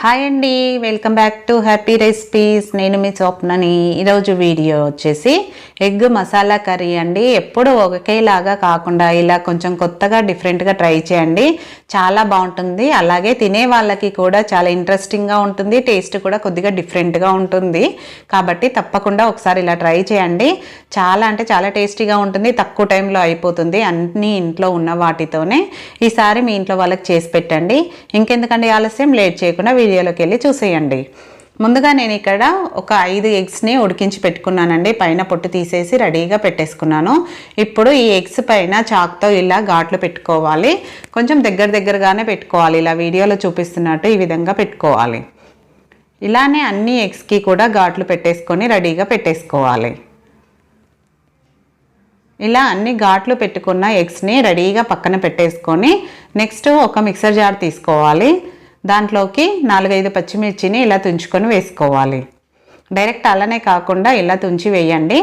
Hi అండి welcome back to Happy Recipes నేను మీ స్వప్నని. ఈరోజు వీడియో వచ్చేసి ఎగ్ మసాలా కర్రీ అండి. ఎప్పుడు ఒకేలాగా కాకుండా ఇలా కొంచెం కొత్తగా డిఫరెంట్గా ట్రై చేయండి. చాలా బాగుంటుంది. అలాగే తినే వాళ్ళకి కూడా చాలా ఇంట్రెస్టింగ్గా ఉంటుంది. టేస్ట్ కూడా కొద్దిగా డిఫరెంట్గా ఉంటుంది. కాబట్టి తప్పకుండా ఒకసారి ఇలా ట్రై చేయండి. చాలా అంటే చాలా టేస్టీగా ఉంటుంది. తక్కువ టైంలో అయిపోతుంది. అన్నీ ఇంట్లో ఉన్న వాటితోనే ఈసారి మీ ఇంట్లో వాళ్ళకి చేసి పెట్టండి. ఇంకెందుకంటే ఆలస్యం? లేట్ చేయకుండా వీడియోలోకి వెళ్ళి చూసేయండి. ముందుగా నేను ఇక్కడ ఒక ఐదు ఎగ్స్ని ఉడికించి పెట్టుకున్నానండి. పైన పొట్టు తీసేసి రెడీగా పెట్టేసుకున్నాను. ఇప్పుడు ఈ ఎగ్స్ పైన చాక్తో ఇలా ఘాట్లు పెట్టుకోవాలి. కొంచెం దగ్గర దగ్గరగానే పెట్టుకోవాలి. ఇలా వీడియోలో చూపిస్తున్నట్టు ఈ విధంగా పెట్టుకోవాలి. ఇలానే అన్ని ఎగ్స్కి కూడా ఘాట్లు పెట్టేసుకొని రెడీగా పెట్టేసుకోవాలి. ఇలా అన్ని ఘాట్లు పెట్టుకున్న ఎగ్స్ని రెడీగా పక్కన పెట్టేసుకొని నెక్స్ట్ ఒక మిక్సర్ జార్ తీసుకోవాలి. దాంట్లోకి నాలుగైదు పచ్చిమిర్చిని ఇలా తుంచుకొని వేసుకోవాలి. డైరెక్ట్ అలానే కాకుండా ఇలా తుంచి వేయండి.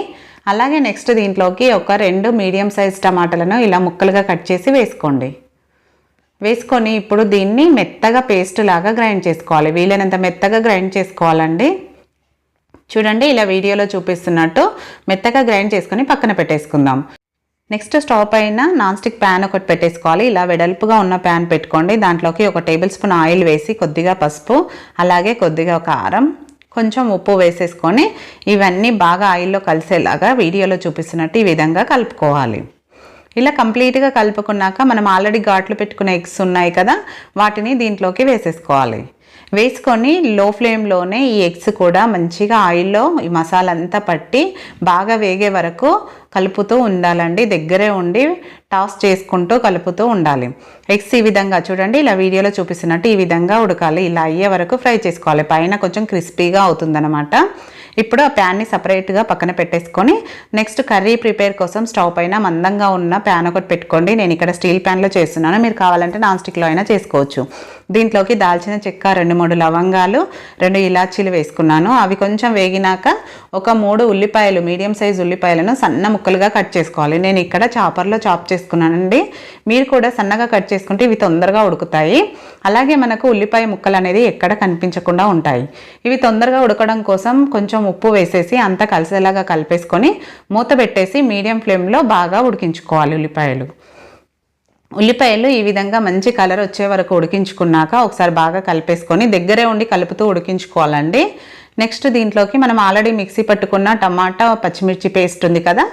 అలాగే నెక్స్ట్ దీంట్లోకి ఒక రెండు మీడియం సైజ్ టమాటాలను ఇలా ముక్కలుగా కట్ చేసి వేసుకోండి. వేసుకొని ఇప్పుడు దీన్ని మెత్తగా పేస్ట్ లాగా గ్రైండ్ చేసుకోవాలి. వీలైనంత మెత్తగా గ్రైండ్ చేసుకోవాలండి. చూడండి ఇలా వీడియోలో చూపిస్తున్నట్టు మెత్తగా గ్రైండ్ చేసుకొని పక్కన పెట్టేసుకుందాం. నెక్స్ట్ స్టవ్ పైన నాన్ స్టిక్ ప్యాన్ ఒకటి పెట్టేసుకోవాలి. ఇలా వెడల్పుగా ఉన్న ప్యాన్ పెట్టుకోండి. దాంట్లోకి ఒక టేబుల్ స్పూన్ ఆయిల్ వేసి కొద్దిగా పసుపు అలాగే కొద్దిగా కారం కొంచెం ఉప్పు వేసేసుకొని ఇవన్నీ బాగా ఆయిల్లో కలిసేలాగా వీడియోలో చూపిస్తున్నట్టు ఈ విధంగా కలుపుకోవాలి. ఇలా కంప్లీట్గా కలుపుకున్నాక మనం ఆల్రెడీ ఘాట్లు పెట్టుకునే ఎగ్స్ ఉన్నాయి కదా వాటిని దీంట్లోకి వేసేసుకోవాలి. వేసుకొని లో ఫ్లేమ్లోనే ఈ ఎగ్స్ కూడా మంచిగా ఆయిల్లో ఈ మసాలా అంతా పట్టి బాగా వేగే వరకు కలుపుతూ ఉండాలండి. దగ్గరే ఉండి టాస్ చేసుకుంటూ కలుపుతూ ఉండాలి. ఎగ్స్ ఈ విధంగా చూడండి ఇలా వీడియోలో చూపిస్తున్నట్టు ఈ విధంగా ఉడకాలి. ఇలా అయ్యే వరకు ఫ్రై చేసుకోవాలి. పైన కొంచెం క్రిస్పీగా అవుతుందన్నమాట. ఇప్పుడు ఆ ప్యాన్ని సపరేట్గా పక్కన పెట్టేసుకొని నెక్స్ట్ కర్రీ ప్రిపేర్ కోసం స్టవ్ పైన మందంగా ఉన్న ప్యాన్ ఒకటి పెట్టుకోండి. నేను ఇక్కడ స్టీల్ ప్యాన్లో చేస్తున్నాను. మీరు కావాలంటే నాన్ స్టిక్లో అయినా చేసుకోవచ్చు. దీంట్లోకి దాల్చిన చెక్క రెండు మూడు లవంగాలు రెండు ఇలాచీలు వేసుకున్నాను. అవి కొంచెం వేగినాక ఒక మూడు ఉల్లిపాయలు మీడియం సైజ్ ఉల్లిపాయలను సన్న ముక్కలుగా కట్ చేసుకోవాలి. నేను ఇక్కడ చాపర్లో చాప్ చేసుకున్నానండి. మీరు కూడా సన్నగా కట్ చేసుకుంటే ఇవి తొందరగా ఉడుకుతాయి. అలాగే మనకు ఉల్లిపాయ ముక్కలు అనేది ఎక్కడ కనిపించకుండా ఉంటాయి. ఇవి తొందరగా ఉడకడం కోసం కొంచెం ఉప్పు వేసేసి అంతా కలిసేలాగా కలిపేసుకొని మూత పెట్టేసి మీడియం ఫ్లేమ్లో బాగా ఉడికించుకోవాలి ఉల్లిపాయలు. ఉల్లిపాయలు ఈ విధంగా మంచి కలర్ వచ్చే వరకు ఉడికించుకున్నాక ఒకసారి బాగా కలిపేసుకొని దగ్గరే ఉండి కలుపుతూ ఉడికించుకోవాలండి. నెక్స్ట్ దీంట్లోకి మనం ఆల్రెడీ మిక్సీ పట్టుకున్న టమాటా పచ్చిమిర్చి పేస్ట్ ఉంది కదా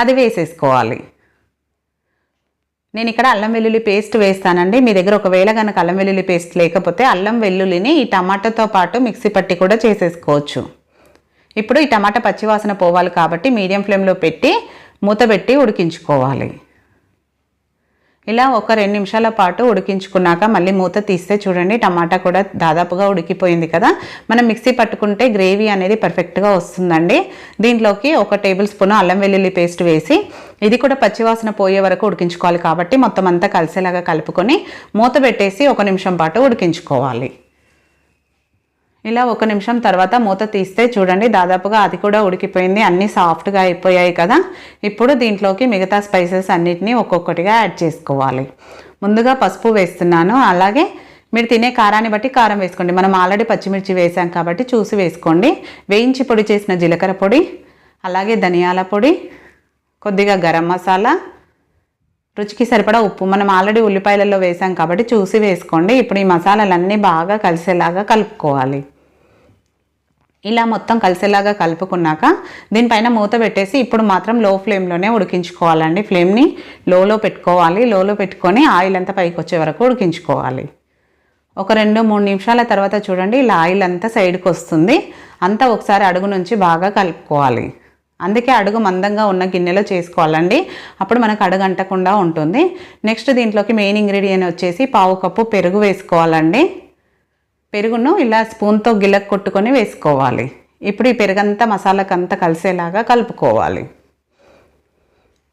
అది వేసేసుకోవాలి. నేను ఇక్కడ అల్లం వెల్లుల్లి పేస్ట్ వేస్తానండి. మీ దగ్గర ఒకవేళ కనుక అల్లం వెల్లుల్లి పేస్ట్ లేకపోతే అల్లం వెల్లుల్లిని ఈ టమాటాతో పాటు మిక్సీ పట్టి కూడా చేసేసుకోవచ్చు. ఇప్పుడు ఈ టమాటా పచ్చివాసన పోవాలి కాబట్టి మీడియం ఫ్లేమ్లో పెట్టి మూత పెట్టి ఉడికించుకోవాలి. ఇలా ఒక రెండు నిమిషాల పాటు ఉడికించుకున్నాక మళ్ళీ మూత తీస్తే చూడండి టమాటా కూడా దాదాపుగా ఉడికిపోయింది కదా. మనం మిక్సీ పట్టుకుంటే గ్రేవీ అనేది పర్ఫెక్ట్గా వస్తుందండి. దీంట్లోకి ఒక టేబుల్ స్పూన్ అల్లం వెల్లుల్లి పేస్ట్ వేసి ఇది కూడా పచ్చివాసన పోయే వరకు ఉడికించుకోవాలి కాబట్టి మొత్తం అంతా కలిసేలాగా కలుపుకొని మూత పెట్టేసి ఒక నిమిషం పాటు ఉడికించుకోవాలి. ఇలా ఒక నిమిషం తర్వాత మూత తీస్తే చూడండి దాదాపుగా అది కూడా ఉడికిపోయింది. అన్నీ సాఫ్ట్గా అయిపోయాయి కదా. ఇప్పుడు దీంట్లోకి మిగతా స్పైసెస్ అన్నిటినీ ఒక్కొక్కటిగా యాడ్ చేసుకోవాలి. ముందుగా పసుపు వేస్తున్నాను. అలాగే మీరు తినే కారాన్ని బట్టి కారం వేసుకోండి. మనం ఆల్రెడీ పచ్చిమిర్చి వేసాం కాబట్టి చూసి వేసుకోండి. వేయించి పొడి చేసిన జీలకర్ర పొడి అలాగే ధనియాల పొడి కొద్దిగా గరం మసాలా రుచికి సరిపడా ఉప్పు. మనం ఆల్రెడీ ఉల్లిపాయలలో వేసాం కాబట్టి చూసి వేసుకోండి. ఇప్పుడు ఈ మసాలాలన్నీ బాగా కలిసేలాగా కలుపుకోవాలి. ఇలా మొత్తం కలిసేలాగా కలుపుకున్నాక దీనిపైన మూత పెట్టేసి ఇప్పుడు మాత్రం లో ఫ్లేమ్లోనే ఉడికించుకోవాలండి. ఫ్లేమ్ని లోలో పెట్టుకోవాలి. లోలో పెట్టుకొని ఆయిల్ అంతా పైకి వచ్చే వరకు ఉడికించుకోవాలి. ఒక రెండు మూడు నిమిషాల తర్వాత చూడండి ఇలా ఆయిల్ అంతా సైడ్కి వస్తుంది. అంతా ఒకసారి అడుగు నుంచి బాగా కలుపుకోవాలి. అందుకే అడుగు మందంగా ఉన్న గిన్నెలో చేసుకోవాలండి. అప్పుడు మనకు అడుగు అంటకుండా ఉంటుంది. నెక్స్ట్ దీంట్లోకి మెయిన్ ఇంగ్రీడియంట్ వచ్చేసి పావు కప్పు పెరుగు వేసుకోవాలండి. పెరుగును ఇలా స్పూన్తో గిలక్ కొట్టుకొని వేసుకోవాలి. ఇప్పుడు ఈ పెరుగంతా మసాలాకంతా కలిసేలాగా కలుపుకోవాలి.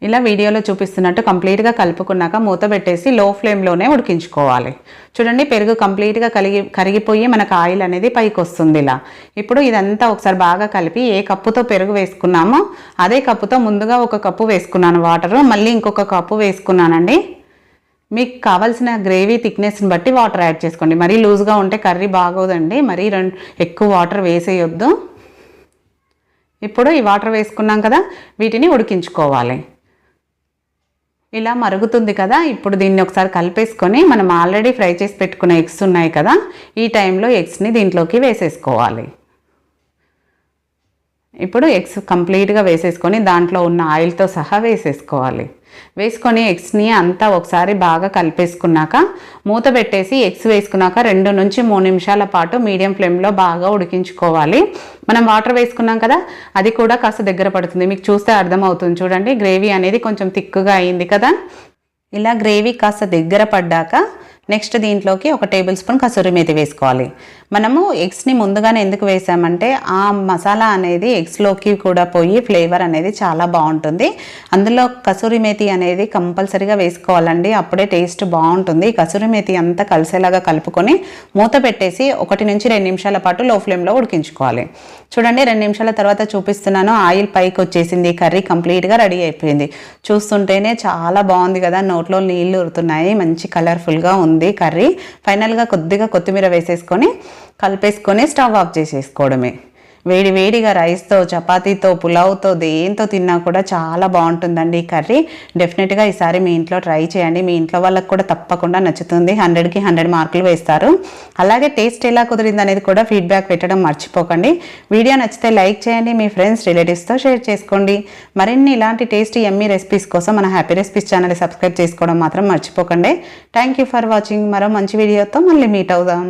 ఇలా వీడియోలో చూపిస్తున్నట్టు కంప్లీట్గా కలుపుకున్నాక మూత పెట్టేసి లో ఫ్లేమ్లోనే ఉడికించుకోవాలి. చూడండి పెరుగు కంప్లీట్గా కలిగి కరిగిపోయి మనకు ఆయిల్ అనేది పైకి వస్తుంది ఇలా. ఇప్పుడు ఇదంతా ఒకసారి బాగా కలిపి ఏ కప్పుతో పెరుగు వేసుకున్నామో అదే కప్పుతో ముందుగా ఒక కప్పు వేసుకున్నాను వాటరు. మళ్ళీ ఇంకొక కప్పు వేసుకున్నానండి. మీకు కావాల్సిన గ్రేవీ థిక్నెస్ని బట్టి వాటర్ యాడ్ చేసుకోండి. మరీ లూజ్గా ఉంటే కర్రీ బాగోదండి. మరీ రెండు ఎక్కువ వాటర్ వేసేయొద్దు. ఇప్పుడు ఈ వాటర్ వేసుకున్నాం కదా వీటిని ఉడికించుకోవాలి. ఇలా మరుగుతుంది కదా ఇప్పుడు దీన్ని ఒకసారి కలిపేసుకొని మనం ఆల్రెడీ ఫ్రై చేసి పెట్టుకున్న ఎగ్స్ ఉన్నాయి కదా ఈ టైంలో ఎగ్స్ని దీంట్లోకి వేసేసుకోవాలి. ఇప్పుడు ఎగ్స్ కంప్లీట్గా వేసేసుకొని దాంట్లో ఉన్న ఆయిల్తో సహా వేసేసుకోవాలి. వేసుకొని ఎగ్స్ని అంతా ఒకసారి బాగా కలిపేసుకున్నాక మూత పెట్టేసి ఎగ్స్ వేసుకున్నాక రెండు నుంచి మూడు నిమిషాల పాటు మీడియం ఫ్లేమ్లో బాగా ఉడికించుకోవాలి. మనం వాటర్ వేసుకున్నాం కదా అది కూడా కాస్త దగ్గర పడుతుంది. మీకు చూస్తే అర్థమవుతుంది చూడండి గ్రేవీ అనేది కొంచెం తిక్కుగా అయింది కదా. ఇలా గ్రేవీ కాస్త దగ్గర పడ్డాక నెక్స్ట్ దీంట్లోకి ఒక టేబుల్ స్పూన్ కసూరి మేతి వేసుకోవాలి. మనము ఎగ్స్ని ముందుగానే ఎందుకు వేసామంటే ఆ మసాలా అనేది ఎగ్స్లోకి కూడా పోయి ఫ్లేవర్ అనేది చాలా బాగుంటుంది. అందులో కసూరి మేతి అనేది కంపల్సరీగా వేసుకోవాలండి. అప్పుడే టేస్ట్ బాగుంటుంది. కసూరి మేతి అంతా కలిసేలాగా కలుపుకొని మూత పెట్టేసి ఒకటి నుంచి రెండు నిమిషాల పాటు లో ఫ్లేమ్లో ఉడికించుకోవాలి. చూడండి రెండు నిమిషాల తర్వాత చూపిస్తున్నాను. ఆయిల్ పైకి వచ్చేసింది. కర్రీ కంప్లీట్గా రెడీ అయిపోయింది. చూస్తుంటేనే చాలా బాగుంది కదా. నోట్లో నీళ్ళు ఉరుతున్నాయి. మంచి కలర్ఫుల్గా ఉంది. ఉంది కర్రీ. ఫైనల్గా కొద్దిగా కొత్తిమీర వేసేసుకొని కలిపేసుకొని స్టవ్ ఆఫ్ చేసేసుకోవడమే. వేడి వేడిగా రైస్తో చపాతీతో పులావ్తో దేంతో తిన్నా కూడా చాలా బాగుంటుందండి ఈ కర్రీ. డెఫినెట్గా ఈసారి మీ ఇంట్లో ట్రై చేయండి. మీ ఇంట్లో వాళ్ళకి కూడా తప్పకుండా నచ్చుతుంది. హండ్రెడ్కి హండ్రెడ్ మార్కులు వేస్తారు. అలాగే టేస్ట్ ఎలా కుదిరింది అనేది కూడా ఫీడ్బ్యాక్ పెట్టడం మర్చిపోకండి. వీడియో నచ్చితే లైక్ చేయండి. మీ ఫ్రెండ్స్ రిలేటివ్స్తో షేర్ చేసుకోండి. మరిన్ని ఇలాంటి టేస్టీ ఎమ్మీ రెసిపీస్ కోసం మన హ్యాపీ రెసిపీస్ ఛానల్ సబ్స్క్రైబ్ చేసుకోవడం మాత్రం మర్చిపోకండి. థ్యాంక్ యూ ఫర్ వాచింగ్ మరో మంచి వీడియోతో మళ్ళీ మీట్ అవుదాం.